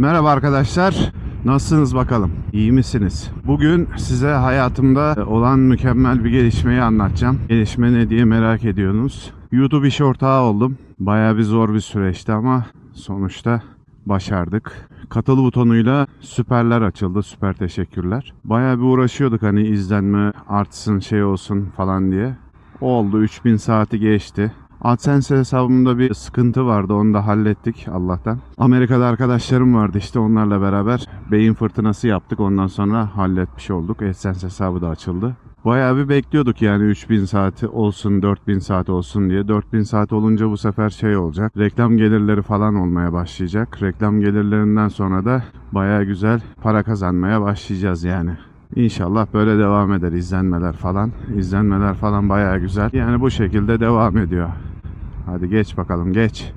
Merhaba arkadaşlar. Nasılsınız bakalım? İyi misiniz? Bugün size hayatımda olan mükemmel bir gelişmeyi anlatacağım. Gelişme ne diye merak ediyorsunuz. YouTube iş ortağı oldum. Bayağı bir zor bir süreçti ama sonuçta başardık. Katıl butonuyla süperler açıldı. Süper teşekkürler. Bayağı bir uğraşıyorduk hani izlenme artsın şey olsun falan diye. Oldu 3000 saati geçti. AdSense hesabımda bir sıkıntı vardı. Onu da hallettik Allah'tan. Amerika'da arkadaşlarım vardı işte onlarla beraber beyin fırtınası yaptık. Ondan sonra halletmiş olduk. AdSense hesabı da açıldı. Bayağı bir bekliyorduk yani 3000 saati olsun 4000 saat olsun diye. 4000 saat olunca bu sefer şey olacak. Reklam gelirleri falan olmaya başlayacak. Reklam gelirlerinden sonra da bayağı güzel para kazanmaya başlayacağız yani. İnşallah böyle devam eder izlenmeler falan. İzlenmeler falan bayağı güzel. Yani bu şekilde devam ediyor. Hadi geç bakalım geç.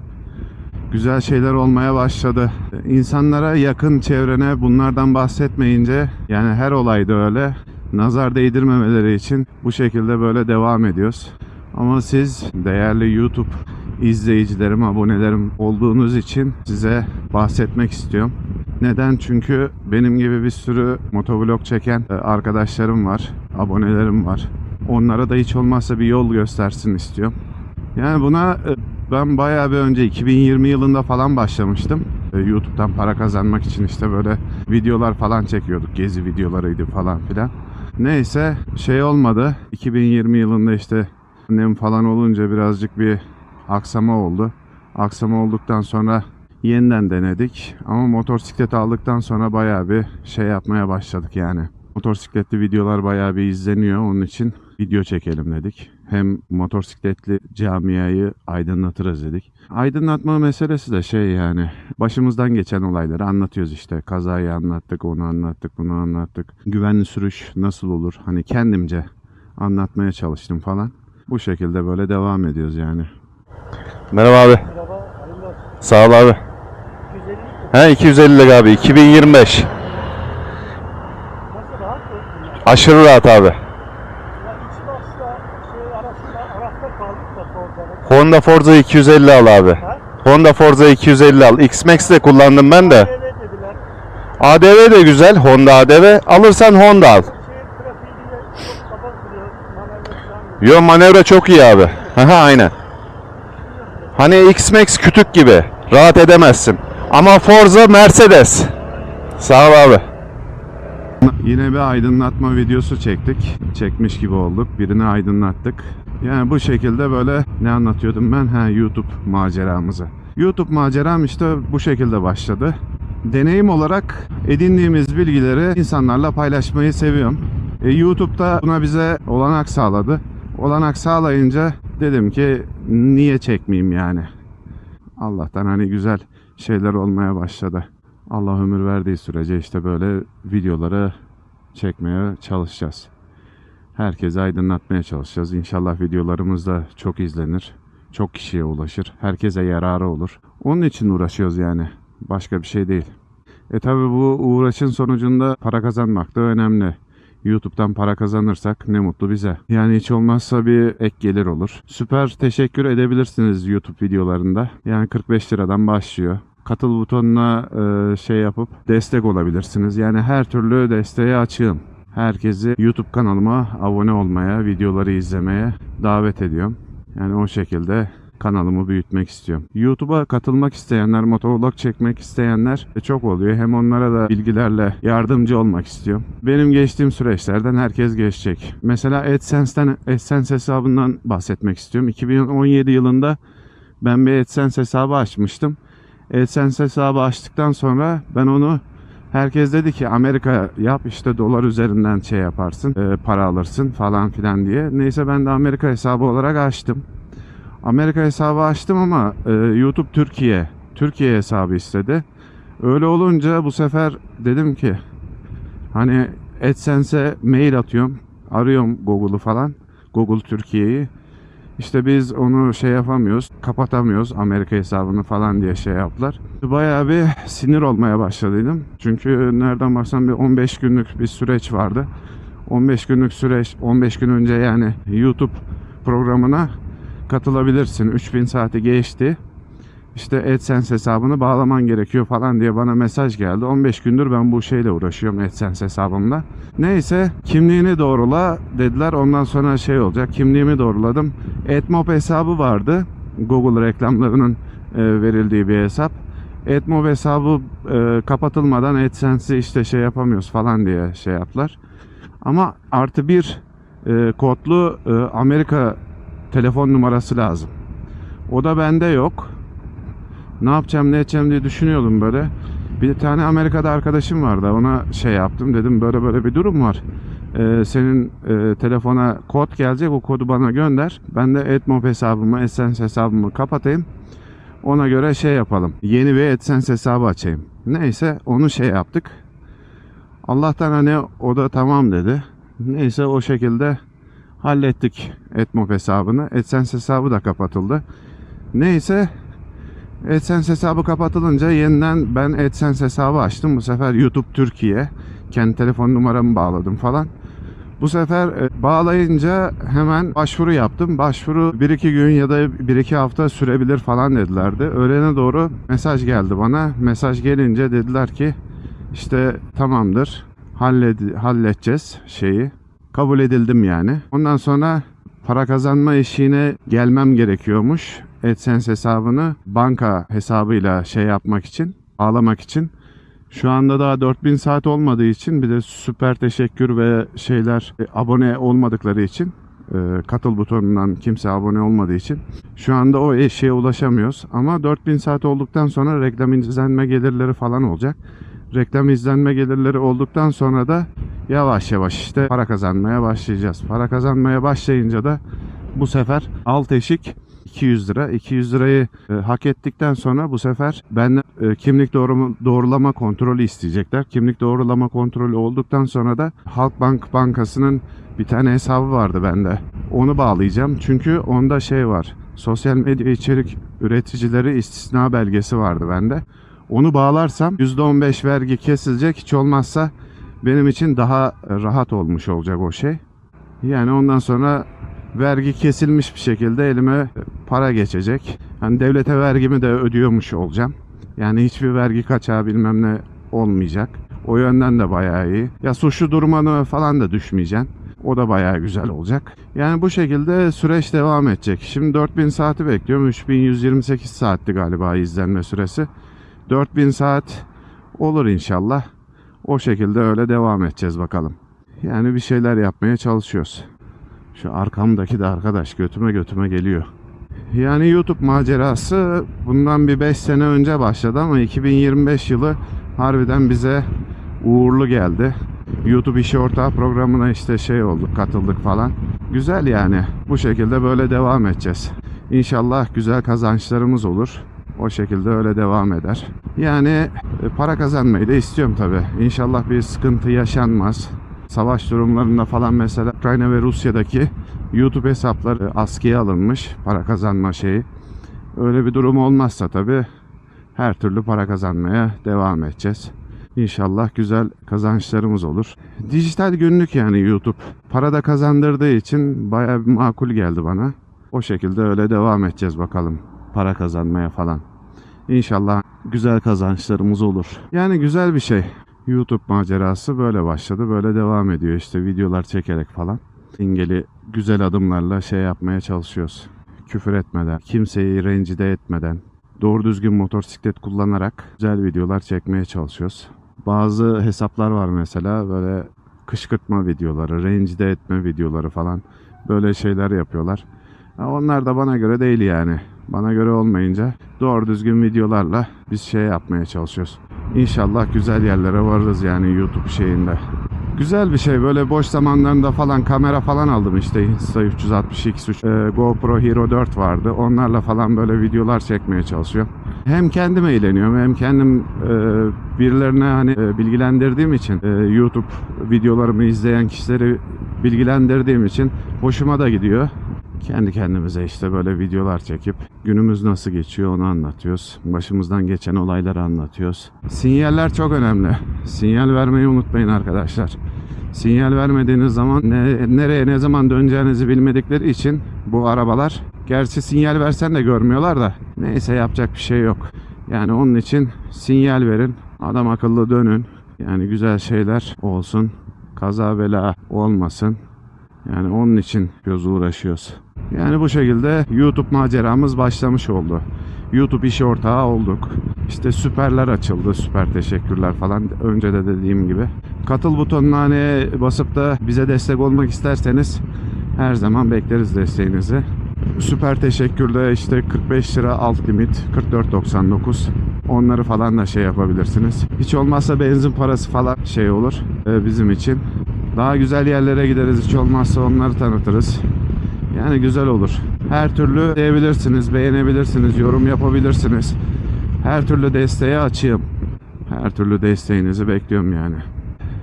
Güzel şeyler olmaya başladı. İnsanlara yakın çevrene bunlardan bahsetmeyince yani her olayda öyle nazar değdirmemeleri için bu şekilde böyle devam ediyoruz. Ama siz değerli YouTube izleyicilerim, abonelerim olduğunuz için size bahsetmek istiyorum. Neden? Çünkü benim gibi bir sürü motovlog çeken e, arkadaşlarım var, abonelerim var. Onlara da hiç olmazsa bir yol göstersin istiyorum. Yani buna e, ben bayağı bir önce 2020 yılında falan başlamıştım. E, YouTube'dan para kazanmak için işte böyle videolar falan çekiyorduk. Gezi videolarıydı falan filan. Neyse şey olmadı. 2020 yılında işte annem falan olunca birazcık bir aksama oldu. Aksama olduktan sonra yeniden denedik. Ama motosiklet aldıktan sonra bayağı bir şey yapmaya başladık yani. Motosikletli videolar bayağı bir izleniyor. Onun için video çekelim dedik. Hem motosikletli camiayı aydınlatırız dedik. Aydınlatma meselesi de şey yani başımızdan geçen olayları anlatıyoruz işte. Kazayı anlattık, onu anlattık, bunu anlattık. Güvenli sürüş nasıl olur? Hani kendimce anlatmaya çalıştım falan. Bu şekilde böyle devam ediyoruz yani. Merhaba abi. Merhaba. Sağ ol abi. 250 He 250 lira abi 2025. nasıl rahat mı? Aşırı rahat abi. Honda Forza 250 al abi. Ha? Honda Forza 250 al. X-Max de kullandım ben de. Evet dediler. ADV de güzel. Honda ADV. Alırsan Honda al. Şey. Yo manevra çok iyi abi. Aha aynen. Hani X-Max kütük gibi. Rahat edemezsin. Ama Forza Mercedes. Sağ ol abi. Yine bir aydınlatma videosu çektik. Çekmiş gibi olduk. Birini aydınlattık. Yani bu şekilde böyle ne anlatıyordum ben? Ha YouTube maceramızı. YouTube maceram işte bu şekilde başladı. Deneyim olarak edindiğimiz bilgileri insanlarla paylaşmayı seviyorum. E, YouTube'da buna bize olanak sağladı. Olanak sağlayınca dedim ki niye çekmeyeyim yani. Allah'tan hani güzel şeyler olmaya başladı. Allah ömür verdiği sürece işte böyle videoları çekmeye çalışacağız. Herkese aydınlatmaya çalışacağız. İnşallah videolarımız da çok izlenir. Çok kişiye ulaşır. Herkese yararı olur. Onun için uğraşıyoruz yani. Başka bir şey değil. E tabi bu uğraşın sonucunda para kazanmak da önemli. YouTube'dan para kazanırsak ne mutlu bize. Yani hiç olmazsa bir ek gelir olur. Süper teşekkür edebilirsiniz YouTube videolarında. Yani 45 liradan başlıyor. Katıl butonuna e, şey yapıp destek olabilirsiniz. Yani her türlü desteğe açığım. Herkesi YouTube kanalıma abone olmaya, videoları izlemeye davet ediyorum. Yani o şekilde kanalımı büyütmek istiyorum. YouTube'a katılmak isteyenler, motovlog çekmek isteyenler de çok oluyor. Hem onlara da bilgilerle yardımcı olmak istiyorum. Benim geçtiğim süreçlerden herkes geçecek. Mesela AdSense'den, AdSense hesabından bahsetmek istiyorum. 2017 yılında ben bir AdSense hesabı açmıştım. AdSense hesabı açtıktan sonra ben onu Herkes dedi ki Amerika yap işte dolar üzerinden şey yaparsın, e, para alırsın falan filan diye. Neyse ben de Amerika hesabı olarak açtım. Amerika hesabı açtım ama e, YouTube Türkiye, Türkiye hesabı istedi. Öyle olunca bu sefer dedim ki hani AdSense'e mail atıyorum, arıyorum Google'u falan, Google Türkiye'yi. İşte biz onu şey yapamıyoruz, kapatamıyoruz Amerika hesabını falan diye şey yaptılar. Bayağı bir sinir olmaya başladıydım. Çünkü nereden baksan bir 15 günlük bir süreç vardı. 15 günlük süreç, 15 gün önce yani YouTube programına katılabilirsin. 3000 saati geçti. İşte AdSense hesabını bağlaman gerekiyor falan diye bana mesaj geldi. 15 gündür ben bu şeyle uğraşıyorum AdSense hesabımla. Neyse kimliğini doğrula dediler. Ondan sonra şey olacak. Kimliğimi doğruladım. AdMob hesabı vardı. Google reklamlarının e, verildiği bir hesap. AdMob hesabı e, kapatılmadan AdSense'i işte şey yapamıyoruz falan diye şey yaptılar. Ama artı bir e, kodlu Amerika telefon numarası lazım. O da bende yok. Ne yapacağım ne edeceğim diye düşünüyordum böyle. Bir tane Amerika'da arkadaşım vardı. Ona şey yaptım. Dedim böyle böyle bir durum var. Ee, senin e, telefona kod gelecek. O kodu bana gönder. Ben de AdMob hesabımı, AdSense hesabımı kapatayım. Ona göre şey yapalım. Yeni bir AdSense hesabı açayım. Neyse onu şey yaptık. Allah'tan hani o da tamam dedi. Neyse o şekilde hallettik AdMob hesabını. AdSense hesabı da kapatıldı. Neyse AdSense hesabı kapatılınca yeniden ben AdSense hesabı açtım. Bu sefer YouTube Türkiye. Kendi telefon numaramı bağladım falan. Bu sefer e, bağlayınca hemen başvuru yaptım. Başvuru 1-2 gün ya da 1-2 hafta sürebilir falan dedilerdi. Öğlene doğru mesaj geldi bana. Mesaj gelince dediler ki işte tamamdır halled halledeceğiz şeyi. Kabul edildim yani. Ondan sonra para kazanma işine gelmem gerekiyormuş. AdSense hesabını banka hesabıyla şey yapmak için, bağlamak için. Şu anda daha 4000 saat olmadığı için bir de süper teşekkür ve şeyler e, abone olmadıkları için e, katıl butonundan kimse abone olmadığı için şu anda o e- şeye ulaşamıyoruz. Ama 4000 saat olduktan sonra reklam izlenme gelirleri falan olacak. Reklam izlenme gelirleri olduktan sonra da yavaş yavaş işte para kazanmaya başlayacağız. Para kazanmaya başlayınca da bu sefer alt eşik 200 lira. 200 lirayı e, hak ettikten sonra bu sefer benden e, kimlik doğru, doğrulama kontrolü isteyecekler. Kimlik doğrulama kontrolü olduktan sonra da Halkbank Bankası'nın bir tane hesabı vardı bende. Onu bağlayacağım. Çünkü onda şey var. Sosyal medya içerik üreticileri istisna belgesi vardı bende. Onu bağlarsam %15 vergi kesilecek. Hiç olmazsa benim için daha rahat olmuş olacak o şey. Yani ondan sonra vergi kesilmiş bir şekilde elime para geçecek. Hani devlete vergimi de ödüyormuş olacağım. Yani hiçbir vergi kaçağı bilmem ne olmayacak. O yönden de bayağı iyi. Ya suçlu durumuna falan da düşmeyeceksin. O da bayağı güzel olacak. Yani bu şekilde süreç devam edecek. Şimdi 4000 saati bekliyorum. 3128 saatti galiba izlenme süresi. 4000 saat olur inşallah. O şekilde öyle devam edeceğiz bakalım. Yani bir şeyler yapmaya çalışıyoruz. Şu arkamdaki de arkadaş götüme götüme geliyor. Yani YouTube macerası bundan bir 5 sene önce başladı ama 2025 yılı harbiden bize uğurlu geldi. YouTube işi ortağı programına işte şey olduk, katıldık falan. Güzel yani. Bu şekilde böyle devam edeceğiz. İnşallah güzel kazançlarımız olur. O şekilde öyle devam eder. Yani e, para kazanmayı da istiyorum tabii. İnşallah bir sıkıntı yaşanmaz savaş durumlarında falan mesela Ukrayna ve Rusya'daki YouTube hesapları askıya alınmış para kazanma şeyi. Öyle bir durum olmazsa tabi her türlü para kazanmaya devam edeceğiz. İnşallah güzel kazançlarımız olur. Dijital günlük yani YouTube. Para da kazandırdığı için bayağı bir makul geldi bana. O şekilde öyle devam edeceğiz bakalım. Para kazanmaya falan. İnşallah güzel kazançlarımız olur. Yani güzel bir şey. YouTube macerası böyle başladı. Böyle devam ediyor işte videolar çekerek falan. İngeli güzel adımlarla şey yapmaya çalışıyoruz. Küfür etmeden, kimseyi rencide etmeden, doğru düzgün motosiklet kullanarak güzel videolar çekmeye çalışıyoruz. Bazı hesaplar var mesela böyle kışkırtma videoları, rencide etme videoları falan böyle şeyler yapıyorlar. Onlar da bana göre değil yani. Bana göre olmayınca doğru düzgün videolarla biz şey yapmaya çalışıyoruz. İnşallah güzel yerlere varırız yani YouTube şeyinde. Güzel bir şey böyle boş zamanlarında falan kamera falan aldım işte Insta 360 X3 e, GoPro Hero 4 vardı. Onlarla falan böyle videolar çekmeye çalışıyorum. Hem kendim eğleniyorum hem kendim e, birilerine hani e, bilgilendirdiğim için e, YouTube videolarımı izleyen kişileri bilgilendirdiğim için hoşuma da gidiyor. Kendi kendimize işte böyle videolar çekip günümüz nasıl geçiyor onu anlatıyoruz. Başımızdan geçen olayları anlatıyoruz. Sinyaller çok önemli. Sinyal vermeyi unutmayın arkadaşlar. Sinyal vermediğiniz zaman ne, nereye ne zaman döneceğinizi bilmedikleri için bu arabalar gerçi sinyal versen de görmüyorlar da Neyse yapacak bir şey yok. Yani onun için sinyal verin. Adam akıllı dönün. Yani güzel şeyler olsun. Kaza bela olmasın. Yani onun için göz uğraşıyoruz. Yani bu şekilde YouTube maceramız başlamış oldu. YouTube iş ortağı olduk. İşte süperler açıldı. Süper teşekkürler falan. Önce de dediğim gibi. Katıl butonuna hani basıp da bize destek olmak isterseniz her zaman bekleriz desteğinizi. Süper teşekkürde işte 45 lira alt limit 44.99 onları falan da şey yapabilirsiniz. Hiç olmazsa benzin parası falan şey olur e, bizim için. Daha güzel yerlere gideriz hiç olmazsa onları tanıtırız. Yani güzel olur. Her türlü diyebilirsiniz, beğenebilirsiniz, yorum yapabilirsiniz. Her türlü desteğe açığım. Her türlü desteğinizi bekliyorum yani.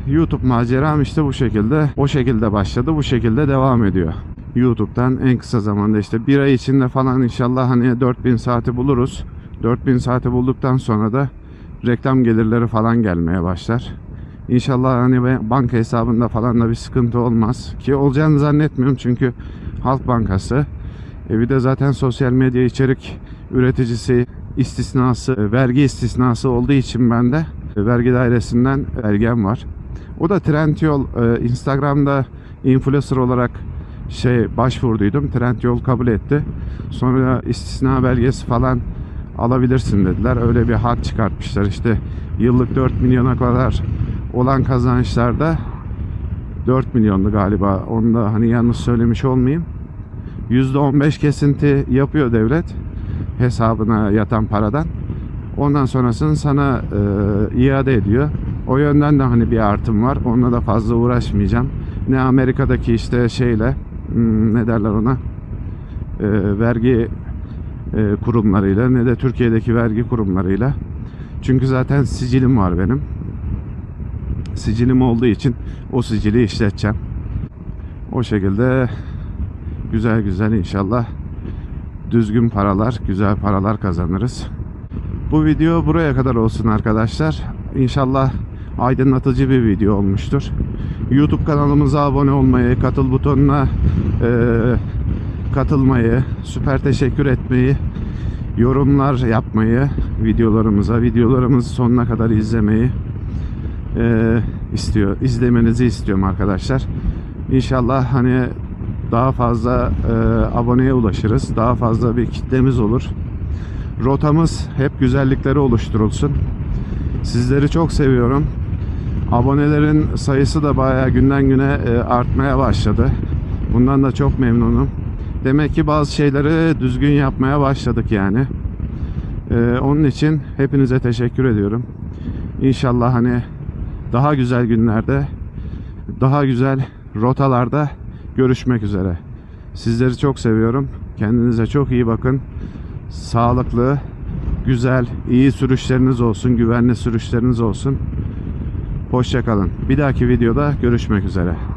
YouTube maceram işte bu şekilde. O şekilde başladı, bu şekilde devam ediyor. YouTube'dan en kısa zamanda işte bir ay içinde falan inşallah hani 4000 saati buluruz. 4000 saati bulduktan sonra da reklam gelirleri falan gelmeye başlar. İnşallah hani banka hesabında falan da bir sıkıntı olmaz. Ki olacağını zannetmiyorum çünkü Halk Bankası. E bir de zaten sosyal medya içerik üreticisi istisnası, vergi istisnası olduğu için ben de e, vergi dairesinden belgem var. O da Trendyol e, Instagram'da influencer olarak şey başvurduydum. Trendyol kabul etti. Sonra istisna belgesi falan alabilirsin dediler. Öyle bir hak çıkartmışlar. İşte yıllık 4 milyona kadar olan kazançlarda 4 milyondu galiba. Onu da hani yanlış söylemiş olmayayım. %15 kesinti yapıyor devlet hesabına yatan paradan. Ondan sonrasını sana e, iade ediyor. O yönden de hani bir artım var. Onunla da fazla uğraşmayacağım. Ne Amerika'daki işte şeyle hmm, ne derler ona e, vergi e, kurumlarıyla ne de Türkiye'deki vergi kurumlarıyla. Çünkü zaten sicilim var benim. Sicilim olduğu için o sicili işleteceğim. O şekilde güzel güzel inşallah düzgün paralar, güzel paralar kazanırız. Bu video buraya kadar olsun arkadaşlar. İnşallah aydınlatıcı bir video olmuştur. YouTube kanalımıza abone olmayı, katıl butonuna eee, katılmayı, süper teşekkür etmeyi, yorumlar yapmayı, videolarımıza, videolarımızı sonuna kadar izlemeyi eee, istiyor, izlemenizi istiyorum arkadaşlar. İnşallah hani daha fazla eee, aboneye ulaşırız, daha fazla bir kitlemiz olur. Rotamız hep güzellikleri oluşturulsun. Sizleri çok seviyorum. Abonelerin sayısı da bayağı günden güne e, artmaya başladı. Bundan da çok memnunum. Demek ki bazı şeyleri düzgün yapmaya başladık yani. E, onun için hepinize teşekkür ediyorum. İnşallah hani daha güzel günlerde, daha güzel rotalarda görüşmek üzere. Sizleri çok seviyorum. Kendinize çok iyi bakın. Sağlıklı, güzel, iyi sürüşleriniz olsun, güvenli sürüşleriniz olsun. Hoşçakalın. Bir dahaki videoda görüşmek üzere.